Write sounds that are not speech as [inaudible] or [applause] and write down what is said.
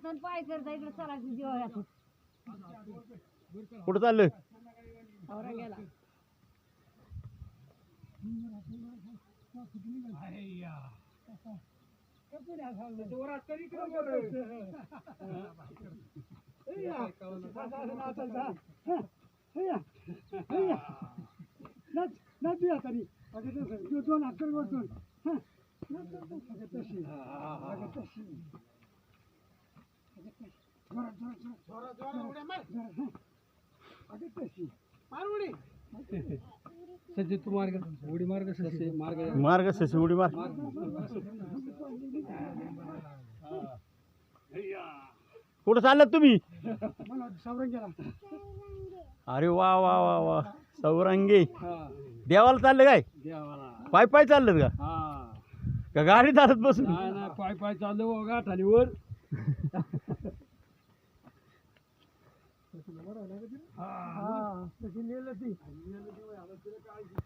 हातान पाय करता इकडे चालायचं जीवा याचं कुठं चाललं आवरा गेला. दोन कर वरतून तशी तशी सध्या तू मार्ग उडी मार्ग सध्या मार्ग मार्ग शशी उडी मार कुठं चाललात तुम्ही? अरे वा वा वा वा. सौरंगे. हा देवाला चाललं काय? पाय पाय चाललं का? हा का गाडी चालत बसून? पाय पाय चाललो [laughs] બરોબર હા પછી લીલ હતી લીલ હતી હવે કાઢી